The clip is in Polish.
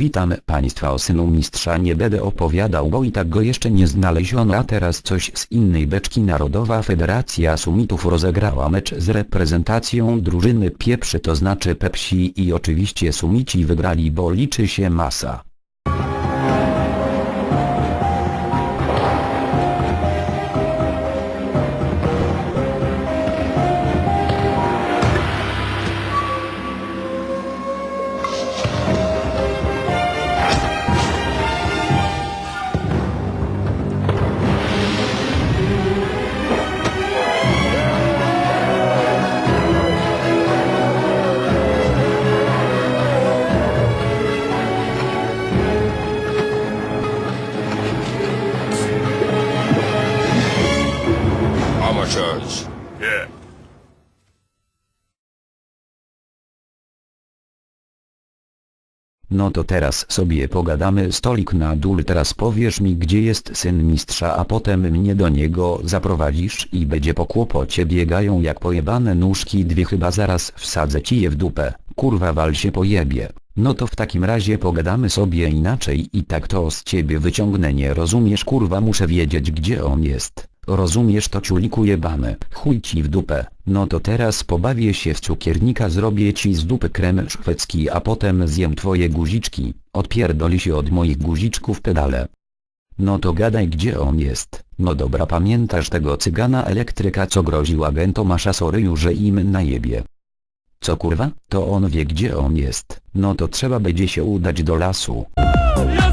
Witam państwa o synu mistrza nie będę opowiadał bo i tak go jeszcze nie znaleziono a teraz coś z innej beczki Narodowa Federacja Sumitów rozegrała mecz z reprezentacją drużyny pieprzy to znaczy Pepsi i oczywiście Sumici wygrali bo liczy się masa. Amateurs. Yeah. No to teraz sobie pogadamy stolik na dół teraz powiesz mi gdzie jest syn mistrza a potem mnie do niego zaprowadzisz i będzie po kłopocie biegają jak pojebane nóżki dwie chyba zaraz wsadzę ci je w dupę, kurwa wal się pojebie. No to w takim razie pogadamy sobie inaczej i tak to z ciebie wyciągnę nie rozumiesz kurwa muszę wiedzieć gdzie on jest. Rozumiesz to ciuliku jebane, chuj ci w dupę, no to teraz pobawię się w cukiernika zrobię ci z dupy krem szwedzki a potem zjem twoje guziczki, odpierdoli się od moich guziczków pedale. No to gadaj gdzie on jest, no dobra pamiętasz tego cygana elektryka co groził agentom Aszasoryju że im najebie. Co kurwa? To on wie gdzie on jest, no to trzeba będzie się udać do lasu. Jazda